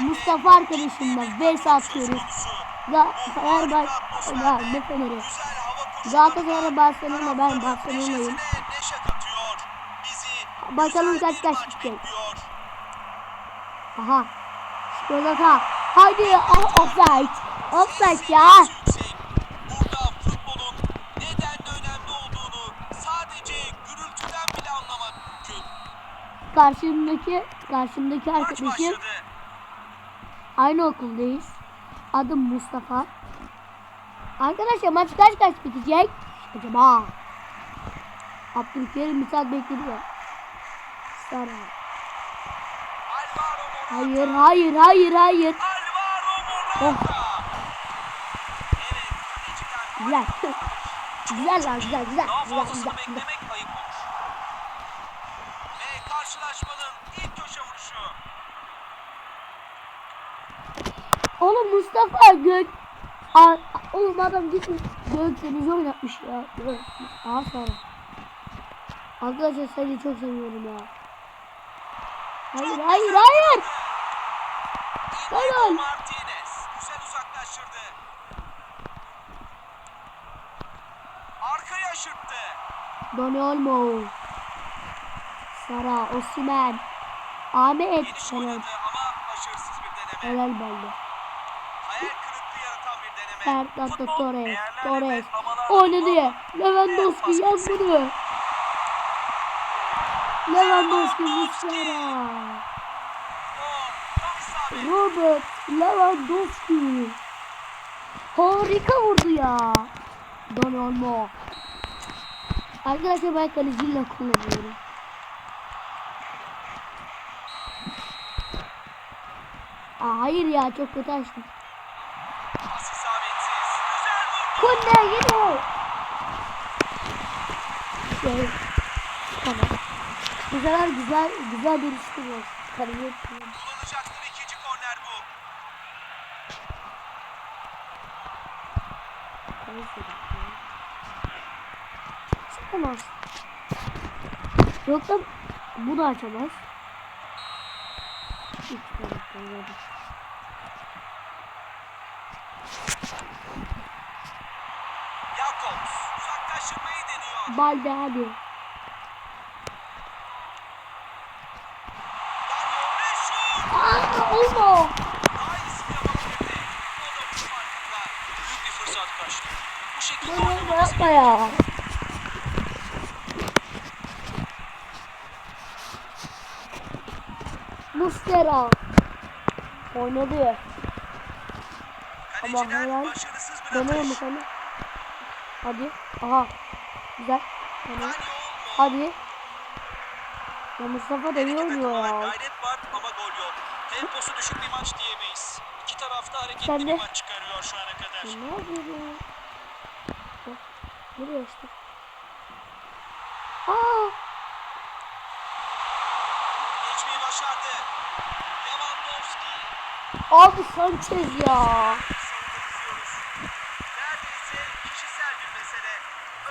Mustafa arkadaşımla vs atıyoruz. Da Fenerbahçe da ne Fener'i? Güzel hava koşusu. Galatasaray Barcelona ben Barcelona'yım. Bakalım kaç kaç bekliyor. Aha. Şurada Haydi oh, offside. Offside ya. Yüksek. Burada futbolun aynı okuldayız. Adım Mustafa. Arkadaşlar maç kaç kaç bitecek? Acaba? Abdülkerim Mithat bekliyor. Sarı. Alvaro Morata. Hayır hayır hayır hayır. Oh. Güzel. güzel lan güzel güzel güzel güzel. güzel. Oğlum Mustafa Gök Aa, oğlum adam gitmiş Gök denizi oynatmış ya. Daha sonra. Arkadaşlar seni çok seviyorum ya. Hayır hayır hayır. Helal. Martinez güzel uzaklaştırdı. Arkaya aşırttı. Doni Olmo. Sara, Osimen. Ahmet. Helal. balde. Hayal kırıklığı yaratan bir deneme. Fernando Torres. Torres. kurulu. ya. Lewandowski yaz bunu. Lewandowski Muslera. Robert Lewandowski. Harika vurdu ya. Don Olmo. Arkadaşlar ben kaleciyle kullanıyorum. Aa, hayır ya çok kötü açtım. Güzel vurdu. Kunde geliyor. Şey, tamam. Bu sefer güzel güzel bir var. Kaleci kullanıyorum. Kullanacakları ikinci korner bu. Çıkamaz. Yok da bu da açamaz. Hiç çıkamaz. Jakobs uzaklaştırmayı deniyor. Balde hadi. Daniel ve şut. Aa, olma. Daha iyisini yapabilirdi. O da bu farkında. Büyük bir fırsat kaçtı. Bu şekilde Bunu yapma ya. Mustera. Oynadı. Ama bir Dönüyor mu sana? Hadi. Aha. Tamam. Daniel Olmo. Hadi. Ya Mustafa İki oynuyor ya. gayret var ama gol yok. Temposu düşük bir maç diyemeyiz. İki tarafta hareketli Sen de. bir maç çıkarıyor şu ana kadar. Ya Ne yapıyor ya? Bak. İşte. Aa. Geçmeyi başardı. Lewandowski. Abi Sanchez ya.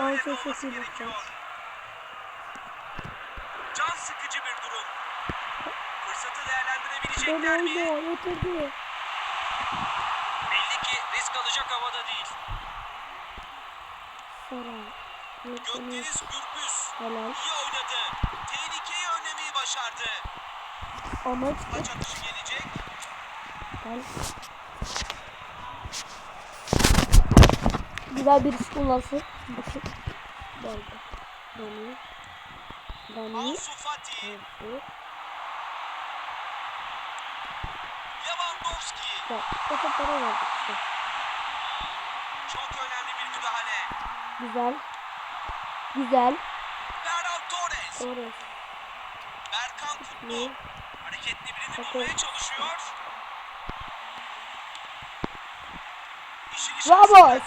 De sesi gerekiyor. Can sıkıcı bir durum. Fırsatı değerlendirebilecekler Ben mi? oldu. Yeterli. Belli ki risk alacak havada değil. Yeterli. Gökdeniz Gürbüz Helal. iyi oynadı. Tehlikeyi önlemeyi başardı. Ama Maç atışı gelecek. Gel. Güzel bir iş kullansın. Bakın. Ansu Fati, Evet. Lewandowski. Bak. O toplara verdik işte. Çok önemli bir müdahale. Güzel. Güzel. Ferran Torres. Doğru. Berkan Kutlu. Hareketli birini Bakın. bulmaya çalışıyor. Vamos.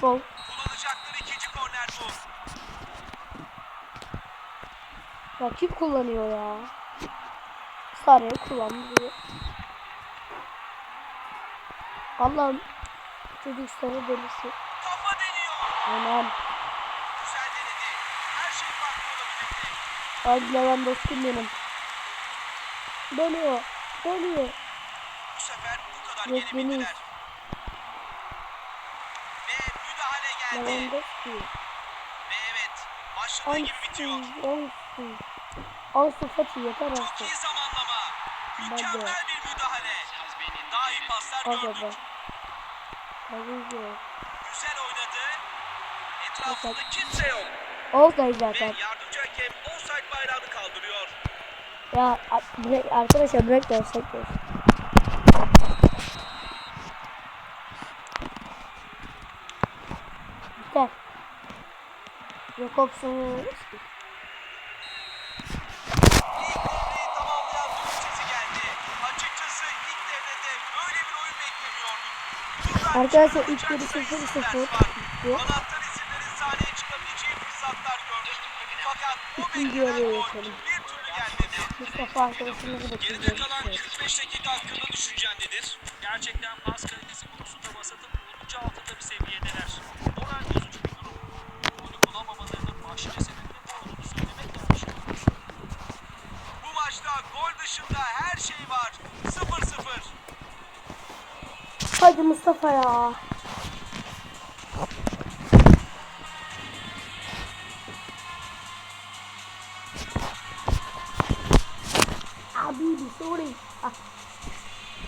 Sol. Kullanacakları ikinci korner bu. Rakip kullanıyor ya. Sarı kullanıyor. Allah'ım. Çocuk sarı delisi. Kafa deniyor. Aman. Güzel denedi. Her şey farklı olabilirdi. Hadi Lewandowski benim. Dönüyor. Dönüyor. Bu sefer bu kadar Yok, gelebildiler. Ve müdahale geldi. Ve evet başladığı gibi bitiyor. Olsun. Olsun. Fatih yeter Çok olsun. iyi zamanlama. Mükemmel bir müdahale. Daha iyi paslar gördük. Güzel oynadı. Etrafında kimse yok. Ve zaten. yardımcı hakem offside bayrağını kaldırıyor. Ya arkadaşlar olsak da olsun. Biter. Jakobson'u İlk devreyi tamamlayan düdük sesi geldi. Açıkçası ilk devrede böyle bir oyun beklemiyorduk. Buradan Arkadaşlar ilk çıkarılacak yarı sayısız 0-0 ders var. bitti. Anahtar isimlerin sahneye çıkabileceği fırsatlar gördük. Fakat o İkinci yarıya geçelim. Mustafa arkadaşımızı da Geride kalan kırıyoruz. 45 dakika hakkında düşüncen nedir? Gerçekten pas kalitesi gol dışında her şey var. 0-0. Hadi Mustafa ya. Abi bir sorry. Ah.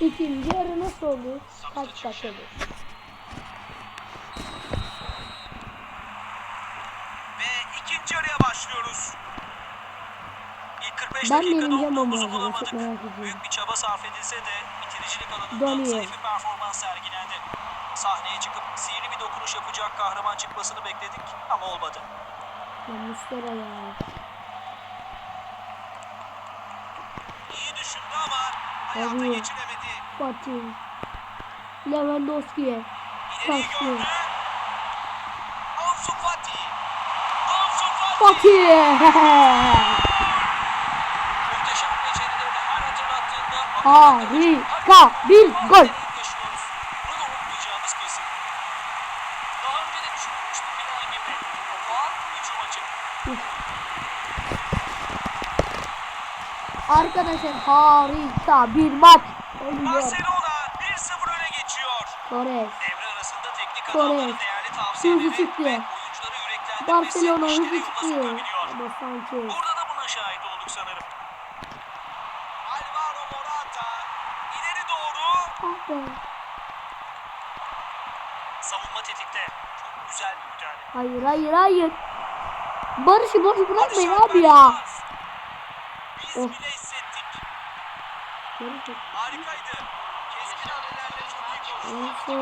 İkinci yarı nasıl oldu? Kaç dakikadır? Ve ikinci yarıya başlıyoruz. İlk 45 Ben yenileceğim umduğumuzu ama ya, bulamadık. çok merak ediyorum. Büyük bir çaba sarf edilse de bitiricilik alanında zayıf bir performans sergilendi. Sahneye çıkıp sihirli bir dokunuş yapacak kahraman çıkmasını bekledik ama olmadı. Ya Mustafa ya. İyi düşündü ama hayata Tabii. geçiremedi. Fatih. Lewandowski'ye. Kaçtı. gördü. Ansu Fati. Ansu Fati. Fatih. Muhteşem becerilerini her hatırlattığında Harika bir gol. yaşıyoruz. Bunu unutmayacağımız kesin. Daha önce de düşünülmüştü plan gibi. Topa hücum açık. Arkadaşlar harika bir maç oluyor. Barcelona 1-0 öne geçiyor. Torres. Devre arasında teknik adamların değerli tavsiyeleri ve oyuncuları yüreklendirmesi Barcelona hızlı sokabiliyor. Ama Sanchez. Burada da buna şahit olduk sanırım. Alvaro Morata. İleri doğru. Ah be. Savunma tetikte. Çok güzel bir müdahale. Hayır hayır hayır. Barış'ı boş bırakmayın Barış abi ya. Biz Oh. bile hissettik. Barış- Harikaydı. Keskin hamlelerle çok iyi koştu.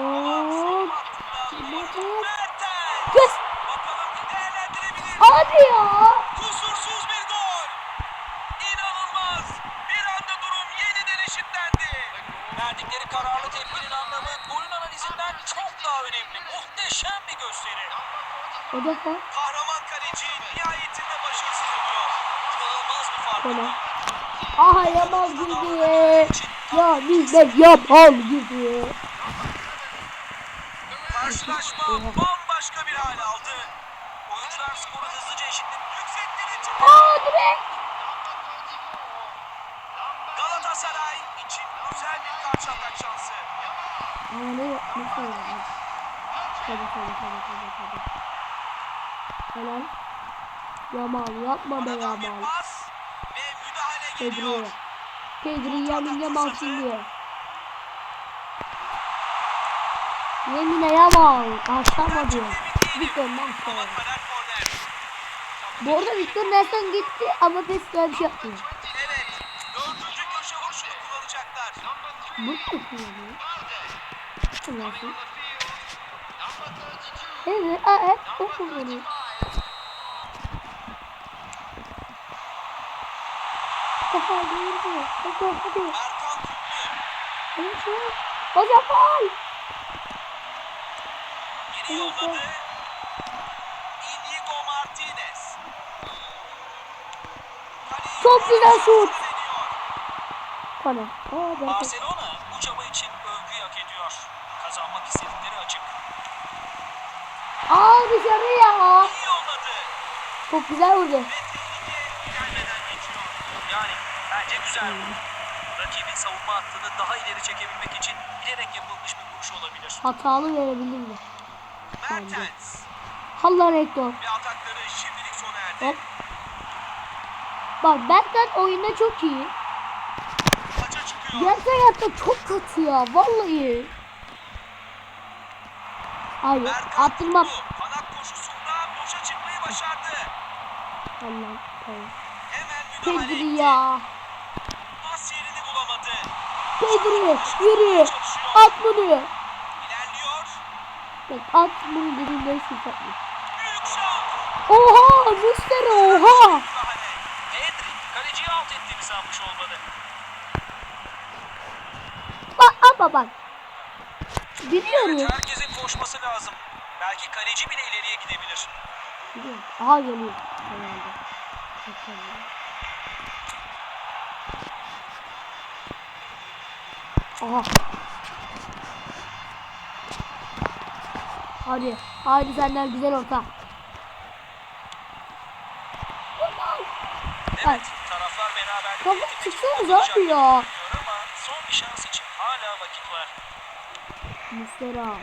Yes. Bakalım değerlendirebilir. Hadi ya. Kusursuz bir gol. İnanılmaz. Bir anda durum yeniden eşitlendi. Verdikleri kararlı tepkinin anlamı Muhteşem bir gösteri. Ocak var. Kahraman kaleci nihayetinde başarısız oluyor. İnanılmaz bir fark. Tamam. Aha Yamal girdi. Ya bizde Yamal girdi. Karşılaşma bambaşka bir hal aldı. Oyuncular skoru hızlıca eşitledi. Yükseklere çıktı. Aa direkt. Galatasaray için güzel bir karşı atak şansı. Ama ne yapmışsın Tabii tabii tabii tabii tabii. Helal. Yamal yapma be Yamal. Pedri. Pedri yemin Yamal şimdi. Yemine Yamal. Atamadı. Victor Ama Nelson. Bu arada Victor Nelson gitti ama Pesca bir şey kullanacaklar. Bu mu kullanıyor? Kullanıyor. Evet, evet, o kullanıyor. Kafa. Kafa hadi. Hadi şu. Hocam faul. Geri yolladı. Inigo Martinez. Çok güzel şut. ben Barcelona Aa dışarı ya. İyi yolladı. Çok güzel vurdu. Gelmeden Bence güzel. Rakibin savunma hattını daha ileri çekebilmek için bilerek yapılmış bir vuruş olabilir. Hatalı verebilirdi. Mertens. Allah rektor. Ve atakları şimdilik sona erdi. Hop. Bak Batman oyunda çok iyi. Gerçek hayatta çok kötü ya. Vallahi. Hayır. Attırmam. Allah. Müdahale Pedri ya. Pas yerini bulamadı. Pedri. Yürü. At bunu. İlerliyor. Bak at bunu dediğinde şu tatlı. Büyük şut. Oha. Mustera oha. Pedri kaleciyi alt ettiğini sanmış olmalı. Bak ama bak. Biliyorum. Evet, herkesin koşması lazım. Belki kaleci bile ileriye gidebilir. Biliyorum. Aha geliyor. Herhalde. Mükemmel. Aha. Hadi. Hadi senden güzel orta. Evet, taraflar beraber Kafa çıksanız abi ya. son bir şans için hala vakit var. Mustera.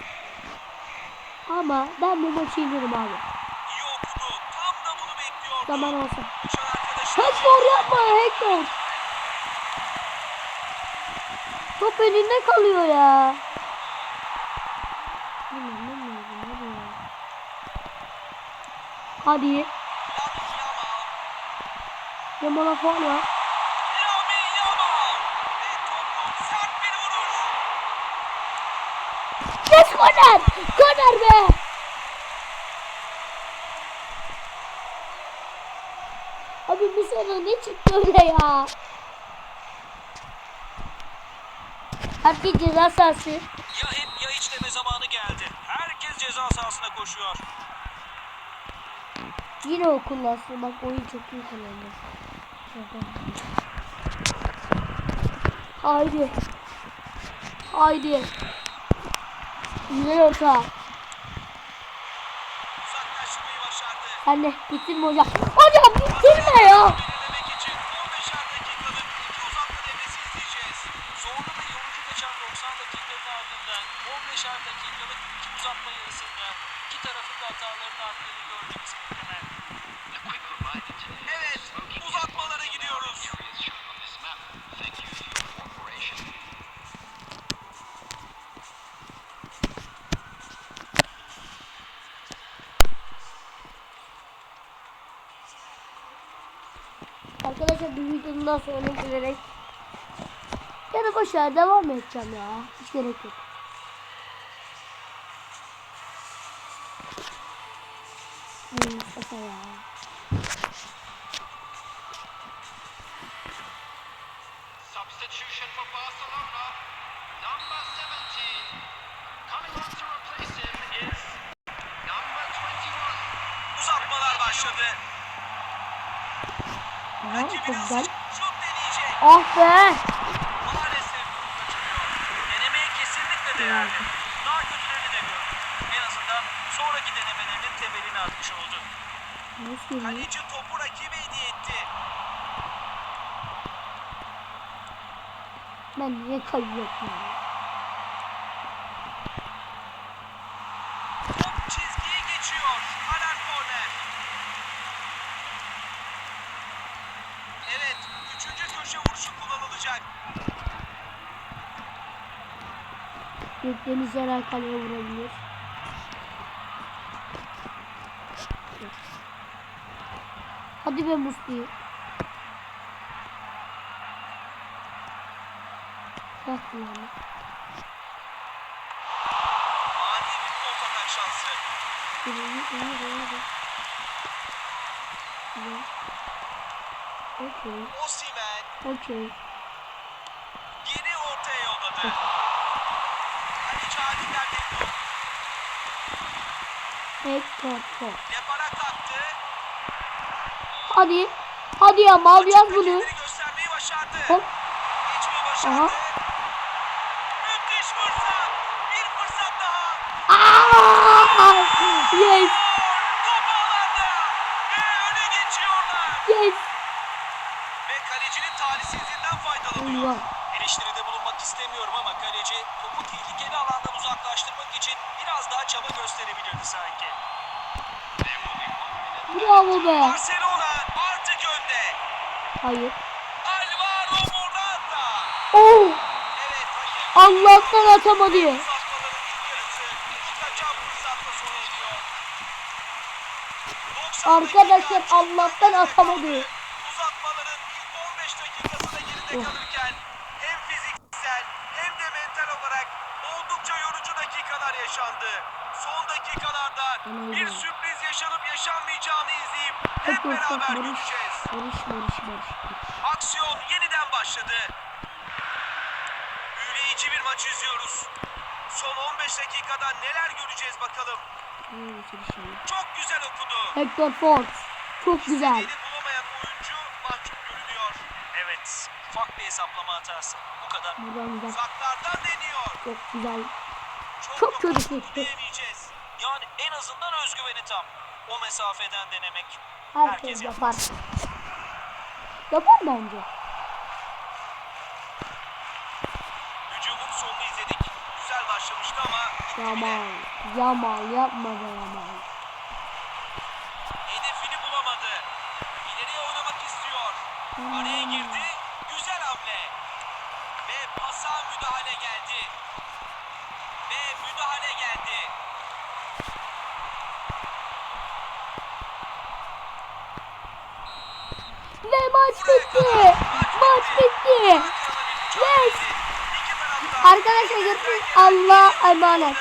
Ama ben bu maçı yenerim abi. İyi okudu. Tam da bunu bekliyordu. Zaman olsa. Hector yapma Hector. Top elinde kalıyor ya. Hadi. Yamal. Yamal'a faul var. Yes korner. Korner be. Abi bu sene ne çıktı öyle ya? Herkes ceza sahası. Ya hep ya hiç deme zamanı geldi. Herkes ceza sahasına koşuyor. Yine o kullansın. Bak oyun çok iyi kullandı. Haydi. Haydi. Güzel orta. De bitirme hocam. Hocam bitirme ya. Belirlemek için 15'er dakikalık iki uzatma devresi izleyeceğiz. Zorlu ve yorucu geçen 90 dakikanın ardından 15'er dakikalık iki uzatma yarısında iki tarafın da hatalarının arttığını gördük muhtemelen. Evet, uzatmalara gidiyoruz. Arkadaşlar daha sonra gelerek ya da boşver devam edeceğim ya. Hiç gerek yok. Ay Mustafa ya. Substitution for Barcelona. Number 17. Coming on to replace him is number 21. Uzatmalar başladı. Aha, çok Rakibine güzel. Ah be. Maalesef kaçırıyor. Denemeye kesinlikle değerli. Daha kötülerini de gördük. En azından sonraki denemelerinin temelini atmış oldu. Nasıl? Kaleci topu rakibe hediye etti. Ben niye kayıyorum ya? Top çizgiyi geçiyor. Alar korner. Evet, üçüncü köşe vuruşu kullanılacak. Gökdeniz an kaleye vurabilir. Hadi be Musti. Bak yani. Okey, okey. geri ortaya yolladı. Top. Taktı. Hadi. Hadi ya mal yaz bunu. Hop. Aha. Müthiş fırsat. Bir fırsat daha. Aa! Yes. Top ağlarda. Ve öne geçiyorlar. Yes. Ve kaleci Kalecinin talihsizliğinden faydalanıyor. Eyvah. Eleştiride bulunmak istemiyorum ama kaleci topu tehlikeli alandan uzaklaştırmak için biraz daha çaba gösterebilirdi sanki. There will be one minute. Barcelona artık önde. Hayır. Alvaro Morata. Oh. Evet, Allah'tan atamadı. uzatmaların ilk yarısı iki kaçan fırsatla sona eriyor. 90 Arkadaşlar, Allah'tan atamadı. Beraber ortak barış. Barış barış barış. Aksiyon yeniden başladı. Büyüleyici bir maç izliyoruz. Son 15 dakikada neler göreceğiz bakalım. Çok güzel okudu. Hector Ford. Çok güzel. Bulamayan oyuncu mahcup görünüyor. Evet, ufak bir hesaplama hatası. Bu kadar. Buradan güzel. Uzaklardan deniyor. Çok güzel. Çok, Çok kötü diyemeyeceğiz. Yani en azından özgüveni tam. O mesafeden denemek Herkes yapar. Yapar bence. Hücumun sonunu izledik. Güzel başlamıştı ama Yamal. Yamal yapma be Yamal. hedefini bulamadı. İleriye oynamak istiyor. Araya girdi. Güzel hamle. Ve pasa müdahale geldi. Ve müdahale geldi. Ve maç bitti. Maç bitti. Yes. Arkadaşlar görüşürüz. Allah'a emanet.